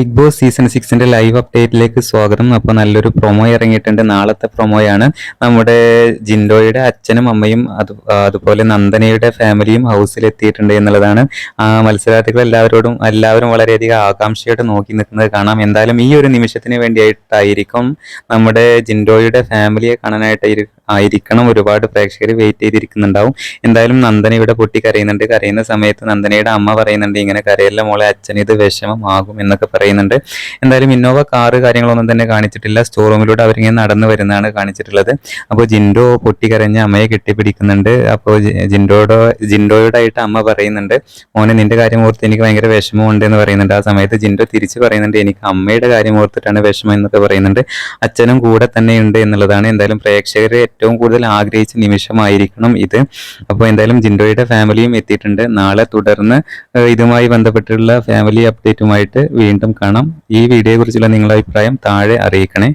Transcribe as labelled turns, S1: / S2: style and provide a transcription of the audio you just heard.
S1: Big boss season സിക്സിന്റെ live അപ്ഡേറ്റിലേക്ക് സ്വാഗതം. അപ്പോൾ നല്ലൊരു പ്രൊമോ ഇറങ്ങിയിട്ടുണ്ട്. നാളത്തെ പ്രൊമോയാണ് നമ്മുടെ ജിൻഡോയുടെ അച്ഛനും അമ്മയും അത് അതുപോലെ നന്ദനയുടെ ഫാമിലിയും ഹൗസിലെത്തിയിട്ടുണ്ട് എന്നുള്ളതാണ്. മത്സരാർത്ഥികൾ എല്ലാവരോടും എല്ലാവരും വളരെയധികം ആകാംക്ഷയോടെ നോക്കി നിൽക്കുന്നത് കാണാം. എന്തായാലും ഈ ഒരു നിമിഷത്തിന് വേണ്ടിയിട്ടായിരിക്കും നമ്മുടെ ജിൻഡോയുടെ ഫാമിലിയെ കാണാനായിട്ട് ആയിരിക്കണം ഒരുപാട് പ്രേക്ഷകർ വെയിറ്റ് ചെയ്തിരിക്കുന്നുണ്ടാവും. എന്തായാലും നന്ദന ഇവിടെ പൊട്ടി കരയുന്നുണ്ട്. കരയുന്ന സമയത്ത് നന്ദനയുടെ അമ്മ പറയുന്നുണ്ട് ഇങ്ങനെ കരയല്ല മോളെ അച്ഛൻ ഇത് വിഷമമാകും എന്നൊക്കെ പറയുന്നുണ്ട്. എന്തായാലും ഇന്നോവ കാറ് കാര്യങ്ങളൊന്നും തന്നെ കാണിച്ചിട്ടില്ല. സ്റ്റോർ റൂമിലൂടെ അവരിങ്ങനെ നടന്നു വരുന്നതാണ് കാണിച്ചിട്ടുള്ളത്. അപ്പോൾ ജിൻഡോ പൊട്ടി കരഞ്ഞ് അമ്മയെ കെട്ടിപ്പിടിക്കുന്നുണ്ട്. അപ്പോൾ ജിൻഡോയുടെ ജിൻഡോയോടായിട്ട് അമ്മ പറയുന്നുണ്ട് മോനെ നിന്റെ കാര്യം ഓർത്ത് എനിക്ക് ഭയങ്കര വിഷമമുണ്ട് എന്ന് പറയുന്നുണ്ട്. ആ സമയത്ത് ജിൻഡോ തിരിച്ച് പറയുന്നുണ്ട് എനിക്ക് അമ്മയുടെ കാര്യം ഓർത്തിട്ടാണ് വിഷമം എന്നൊക്കെ പറയുന്നുണ്ട്. അച്ഛനും കൂടെ തന്നെ ഉണ്ട് എന്നുള്ളതാണ് എന്തായാലും പ്രേക്ഷകരെ ഏറ്റവും കൂടുതൽ ആഗ്രഹിച്ച നിമിഷമായിരിക്കണം ഇത്. അപ്പോൾ എന്തായാലും ജിൻഡോയുടെ ഫാമിലിയും എത്തിയിട്ടുണ്ട്. നാളെ തുടർന്ന് ഇതുമായി ബന്ധപ്പെട്ടുള്ള ഫാമിലി അപ്ഡേറ്റുമായിട്ട് വീണ്ടും കാണാം. ഈ വീഡിയോയെ കുറിച്ചുള്ള നിങ്ങളുടെ അഭിപ്രായം താഴെ അറിയിക്കണേ.